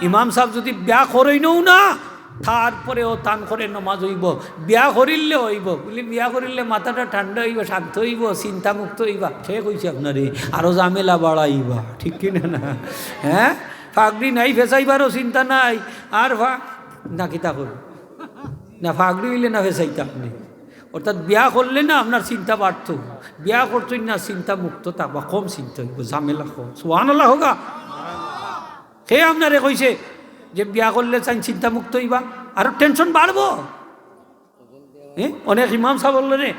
ইমাম সাহেব যদি বিয়া করই নও না, তারপরেও তান করে নমাজ হইব। বিয়া করিলে হইব। বলি, বিয়া করিলে মাথাটা ঠান্ডা হইব, শান্ত হইব, চিন্তামুক্ত হইবা। ঠিক হয়েছে আপনারে আরও জামেলা বাড়াইবা। ঠিক কিনা না? হ্যাঁ? ফাগড়ি নাই ফেসাইবারও চিন্তা নাই। আর ফা, না, কিতা করব না, ফাগড়ি হইলে না ফেসাইতা আপনি। অর্থাৎ বিয়া করলে না আপনার চিন্তা বাড়তো। বিয়া করতেই না চিন্তা মুক্ত থাকবা। কম চিন্তা হইব, ঝামেলা কম। সোহান আল্লাহ হোগা সে আপনারে কইছে যে বিয়া করলে চাই চিন্তা মুক্ত হইবা, আরও টেনশন বাড়বো। হ্যাঁ অনেক ইমাম সাহ বলল রে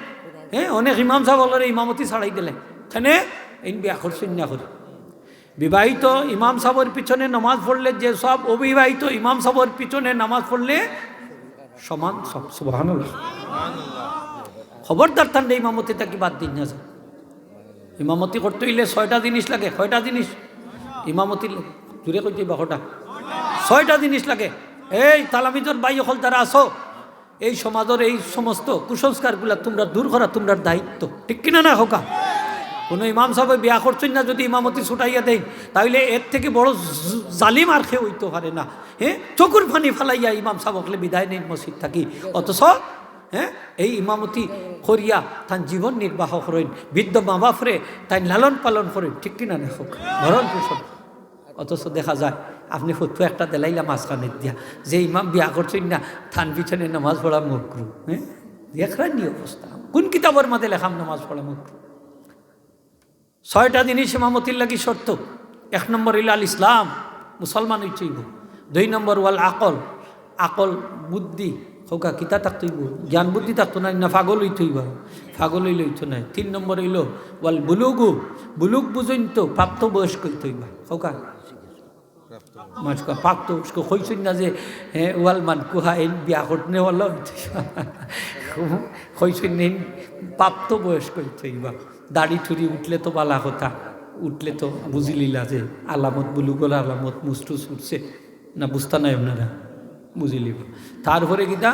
হ্যাঁ অনেক ইমাম সাহ বলল রে, ইমামতি ছাড়াই দিলে কেনে? এই বিয়া করছেন না করে বিবাহিত ইমাম সাহর পিছনে নামাজ পড়লে যে সব অবিবাহিত ইমাম সাহর পিছনে নামাজ পড়লে সমান সব সুবাহ খবরদার ঠান্ডা ইমামতি তাকে বাদ দিন না ইমামতি করতে হইলে ছয়টা জিনিস লাগে, কয়টা জিনিস? ইমামতি লাগে। জুড়ে কইতে বাহটা ছয়টা জিনিস লাগে। এই তালামিজর বাই হল তারা আসো এই সমাজের এই সমস্ত কুসংস্কারগুলা তোমরা দূর করা তোমরা দায়িত্ব। ঠিক কিনা না হোকা? কোনো ইমাম সাহেব বিয়া করছেন না, যদি ইমামতি ছুটাইয়া দেন তাহলে এর থেকে বড় জালিম আর খেয়ে হইতে পারে না। হ্যাঁ? চকুর ফানি ফালাইয়া ইমাম সাহেবকলে বিদায় নেই মসজিদ থাকি। অথচ হ্যাঁ? এই ইমামতি করিয়া তান জীবন নির্বাহ করেন। বৃদ্ধ মা বাপরে তাই লালন পালন করেন। ঠিক কিনা না হোক? ভরণ পোষণ অথচ দেখা যায়, আপনি ফতু একটা দেলাইলা মাঝখানে দিয়া, যে ইমাম বিয়া করছেন না, থান পিছনে নামাজ পড়া মকরু হ্যাঁ দেখরানি অবস্থা? কোন কিতাবের মাঝে লেখাম নামাজ পড়া মকরু? ছয়টা জিনিস ইমামতির লাগি শর্ত। এক নম্বর ইল আল ইসলাম, মুসলমান হইতেইব দুই নম্বর ওয়াল আকল আকল বুদ্ধি হৌকা কিতা থাকতইব জ্ঞান বুদ্ধি থাকতো না না ফাগল হইতইব ফাগল হইলে হইতো নাই তিন নম্বর হইল ওয়াল বুলুগু বুলুক বুঝইন তো প্রাপ্ত বয়স্ক হইতইবা হৌকা মানুষকে পাকতো কইসুন না যে হ্যাঁ ওয়াল মান কুহা এই বিয়া ঘটনে ওয়াল কইসুন নিন প্রাপ্ত বয়স কইতই বা দাড়ি ঠুরি উঠলে তো বালা কথা, উঠলে তো বুঝিলিলা যে, আলামত বুলুগল আলামত মুস্টু উঠছে। না বুঝতা নাই আপনারা? বুঝিলিব তারপরে কিতা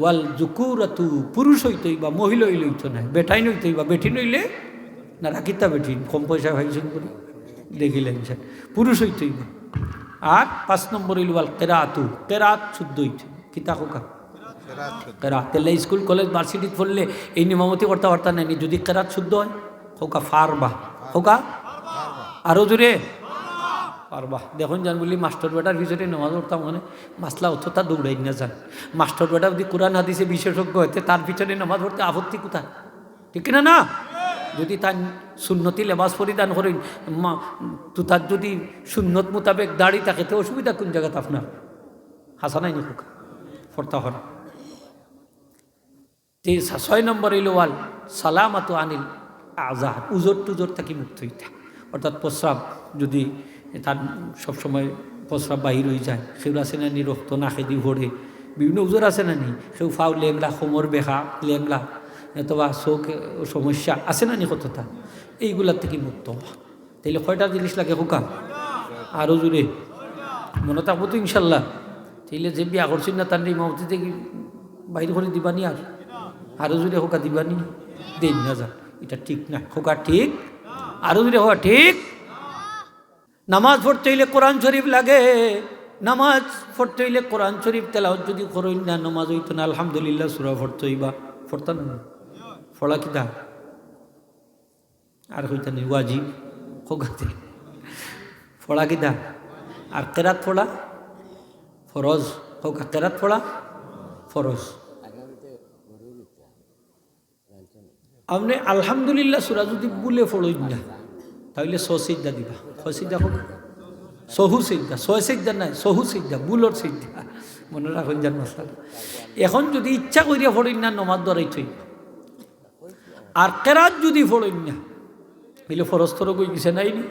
ওয়াল জুকুরাতু পুরুষ হইতই বা মহিলা হইলে হইতো না বেটাই নইতেই বা বেটি নইলে? না রাখিতা বেটি, কম পয়সা ভাইছেন বলে? দেখিলেন পুরুষ হইতেই বা আর পাঁচ নম্বর হইল ওয়াল কেরাতু। কেরাত শুদ্ধ হইতে কিতা কোকা কেরাত। তাহলে স্কুল, কলেজ ভার্সিটিত পড়লে এই নিয়মামতি করতে পারতাম না। যদি কেরাত শুদ্ধ হয় হোকা ফারবা। হোকা আরও জোরে? পারবা দেখুন জান বলি, মাস্টার বেটার ভিতরে নামাজ পড়তাম মানে মাসলা অতটা দৌড়াই না যান মাস্টার বেটা যদি কোরআন, হাদিসে বিশেষজ্ঞ হইতে, তার পিছনে নামাজ পড়তে আপত্তি কোথায়? ঠিক না না? যদি তার সুন্নতি লেবাস পরিধান করেন তো তার যদি সুন্নত মোতাবেক দাড়ি থাকে, তো অসুবিধা কোন জায়গাতে আপনার? হাসা নাই নিকুক ফর্তা হন তে ছয় নম্বর হইল, ওয়াল আনিল আজাহ উজোর টুজোর থাকি মুক্ত হইতা। অর্থাৎ প্রস্রাব, যদি তার সবসময় প্রস্রাব বাহির হয়ে যায়, সেগুলো আছে না নি, রক্ত না খেদি ভরে। বিভিন্ন উজোর আছে না নি, সেও ফাও লেংলা কোমর বেহা লেংলা অথবা চোখ সমস্যা আছে না নি কতটা এইগুলার থেকে মুক্ত হওয়া। তাইলে কয়টা জিনিস লাগে হোকা আরও জোরে। মনে থাকব তো ইনশাল্লাহ। তাইলে যে বিয়া করছেন না, তার ইমামতি থেকে বাইরে করে দিবানি আর। আরও জোরে হোকা দিবানি। দেন না যা এটা ঠিক না। হোকা ঠিক? আরও জোরে হোকা ঠিক? নামাজ পড়তে হইলে কোরআন শরীফ লাগে। নামাজ পড়তে হইলে কোরআন শরীফ তেলাওয়াত যদি করইন না, নামাজ হইতো না। আলহামদুলিল্লাহ, সুরা পড়তে হইবা। পড়তা না। পড়া কিতা আর হইতা নেই ওয়াজিব হোগাতে পড়া কিতা আর কেরাত পড়া ফরজ। হোক কেরাত পড়া ফরজ। আপনি আলহামদুলিল্লাহ সুরা যদি বুলে ফড়ইন না তাহলে সসিদ্ধা দিবা। সসিদ্ধা হোক। সহু সিদ্ধা ছয় সিদ্ধা নাই, সহু সিদ্ধা বুলর সিদ্ধা মনে রাখুন জান মশলা এখন যদি ইচ্ছা করিয়া ফড়ইন না, নমাজ দরাই থই আর কেরাত যদি ফড়ইন না হইলে ফরস্তর কই গেছে নাই নি।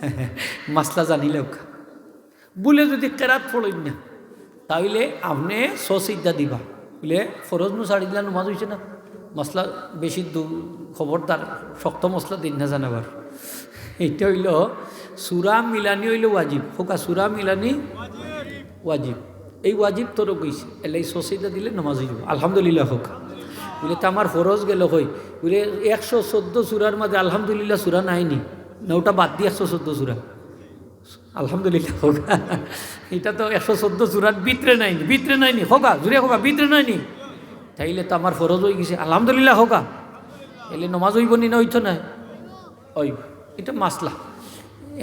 মাসলা জানিলেও বুলে যদি কেরাত ফড়ইন না তাইলে আপনি সসিদ্ধা দিবা। বুলে ফরজ নু ছাড়ি দিলা, নমাজ হয়েছে না। মশলা বেশি দু খবরদার, শক্ত মশলা দিন না জানাবার। এটা হইল সুরা মিলানি হইল ওয়াজিব। হোকা সুরা মিলানি ওয়াজিব। এই ওয়াজিব তোরও কইছে, এলে এই সসিদা দিলে নমাজ হইব। আলহামদুলিল্লাহ হোক। বলে, তো আমার ফরজ গেল হই বলে, একশো চোদ্দ সুরার মাঝে আলহামদুলিল্লাহ সুরা নাইনি। না, ওটা বাদ দিয়ে একশো চোদ্দ সুরা। আলহামদুলিল্লাহ, হোগা। এটা তো একশো চোদ্দ চূড়ার বিতরে নাইনি বিতরে নাইনি, হোগা, জুড়ে হোগা বিতরে নাইনি। তাইলে তো আমার ফরজ হয়ে গেছে। আলহামদুলিল্লাহ, হোগা। এলে নমাজ হইব নি না হইতো না? ওই এটা মাসলা।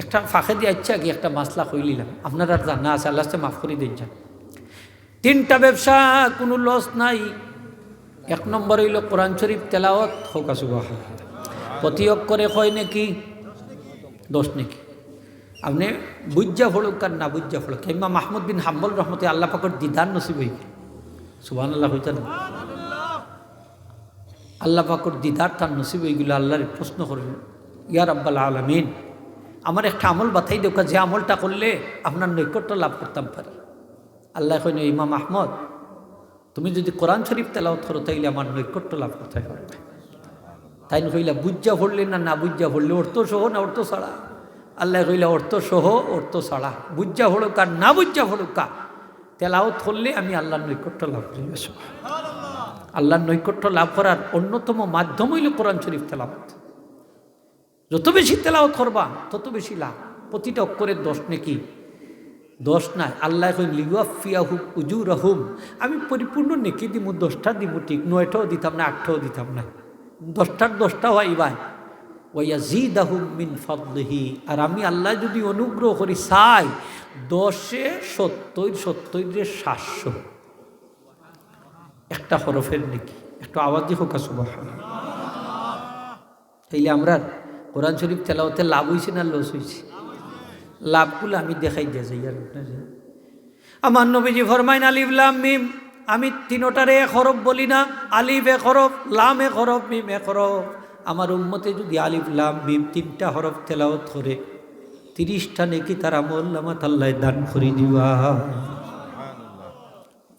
একটা ফাঁকে দিয়ে ইচ্ছা কি, একটা মাসলা কইলিলাম আপনার আর জানা আছে, আল্লাহ মাফ করে দিন, যান। তিনটা ব্যবসা, কোনো লস নাই। এক নম্বর হইল কোরআন শরীফ তেলাওয়াত, হোক আসুবাহ প্রতি অক্ষরে কয় নাকি? দোষ নাকি। আপনি বুজ্জা ফলুক আর না বুজ্জা ফড়ুক কিংবা মাহমুদ বিন হাম্বল রহমতে আল্লাহ পাকর দিদার নসিব হই সুবাহ আল্লাহ হইতেন আল্লাহ পাকর দিদার তার নসিব হইগুলো আল্লাহর প্রশ্ন করবেন ইয়ার আব্বাল আলমিন, আমার একটা আমল বাতাই দেওয়া যে আমলটা করলে আপনার নৈকট্য লাভ করতাম পারি। আল্লাহ কইন ইমাম আহমদ তুমি যদি কোরআন শরীফ তেলাওত করো, তাইলে আমার নৈকট্য লাভ করতে পারবে তাই কইলা বুজ্জা ভরলে না না বুজ্জা ভরলে অর্থ সহ, না অর্থ ছাড়া আল্লাহ কইলা অর্থ সহ অর্থ ছাড়া বুজ্জা ভরুক আর না বুজ্জা ভরুকা তেলাওত করলে আমি আল্লাহর নৈকট্য লাভ করি আল্লাহর নৈকট্য লাভ করার অন্যতম মাধ্যম হইল কোরআন শরীফ তেলাওত যত বেশি তেলাওত করবা, তত বেশি লাভ। প্রতিটা অক্ষরের দোষ নাকি। দোষ নাই। আল্লাহ কই লিওয়াফিয়াহু উজু রহুম আমি পরিপূর্ণ নেকি দিব দশটা দিব ঠিক, নয়টাও দিতাম না, আটটাও দিতাম না। দশটার দশটা হয় ভাই ওয়া জি দাহুম মিন ফদলিহি। আর আমি আল্লাহ যদি অনুগ্রহ করি, চাই দশে সত্তর সত্তরে সাতশো। একটা হরফের নাকি, একটা আওয়াজই হোক তাইলে আমরা কোরআন শরীফ তেলাওতে লাভ হয়েছে না লস হয়েছে লাভগুলো আমি দেখাই দিয়ে যাই আর। আমার নবীজি ফরমাইন, আলিফ, লাম, মিম। আমি তিনোটারে এক হরফ বলি না, আলিফ এক হরফ, লাম এক হরফ, মিম এক হরফ। আমার উম্মতে যদি আলিফ, লাম, মিম তিনটা হরফ তেলাওত করে, তিরিশটা নেকি তার আমল আমার আল্লাহ দান করে দিবা।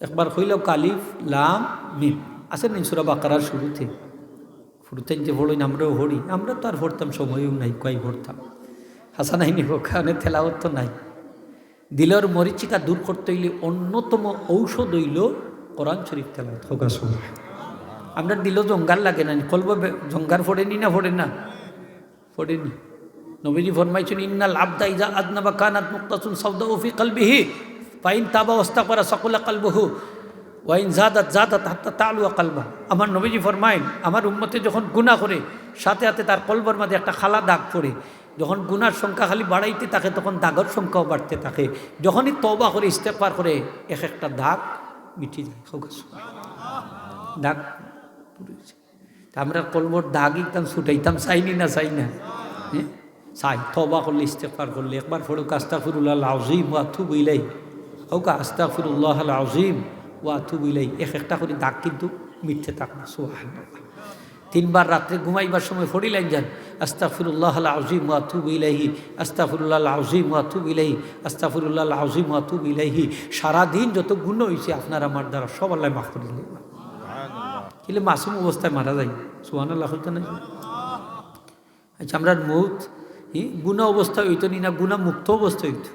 একবার হইল কালিফ লাম, মিম। আছে নি সুরা বাকারার শুরুতে? শুরুতে যে ভরইন আমরাও ভরি আমরা তো আর ভরতাম সময়ও নাই কয় ভরতাম হাসা নাই নিব কারণে তেলাওত তো নাই। দিলের মরিচিকা দূর করতে হইলে অন্যতম ঔষধ হইল কোরআন শরীফ তেলাওত সময় আমরা দিল জঙ্গার লাগে না কলব জঙ্গার ফোড়েনি না ফোড়ে না ফোড়েনি। নবীজি ফরমাইছেন ইন্নাল আবদা ইজা আদনাবা কানাত মুক্তাসুন সৌদা ফি কলবিহি ফাইন তাবা ওস্তা করা সকলা কালবহু ওয়াইন জাদাত জাদাত হাত্তা তালুয়া কালবা। আমার নবীজি ফরমাইন আমার উম্মতে যখন গুনাহ করে সাথে সাথে তার কলবর মাঝে একটা খালা দাগ পড়ে যখন গুনার সংখ্যা খালি বাড়াইতে থাকে, তখন দাগের সংখ্যাও বাড়তে থাকে। যখনই তবা করে ইস্তেফার করে এক একটা দাগ মিটি যায়। দাগ আমরা কলবর দাগ একদম ছুটাইতাম, চাইনি না চাই না। হ্যাঁ? চাই। তবা করলে ইস্তেফার করলে। একবার ফড়ুক আস্তাফিরুল্লাহ আজিম ওয়াথু বইলাই হোক আস্তাফিরুল্লাহ আজিম ওয়াথু বইলাই এক একটা করে দাগ কিন্তু মিথ্যে থাকবে সোহান তিনবার রাত্রে ঘুমাইবার সময় ফড়িলেন যান আস্তাফিরুল্লাহ আজিম ওয়াথুব ইলাহি আস্তাফিরুল্লাহ আজিম ওয়াথুব ইলাহি আস্তাফিরুল্লাহ আজিম ওয়াথুব ইলাহি সারাদিন যত গুণ হয়েছে আপনার আমার দ্বারা সব আল্লাহ মাফ করে দিলেন। কিলে মাসুম অবস্থায় মারা যায়। সুহান আল্লাহ হইতো না। আচ্ছা আমরা মৌত গুণা অবস্থা হইতো নি না? গুণা মুক্ত অবস্থা হইতো।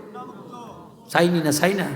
চাইনি না চাই না?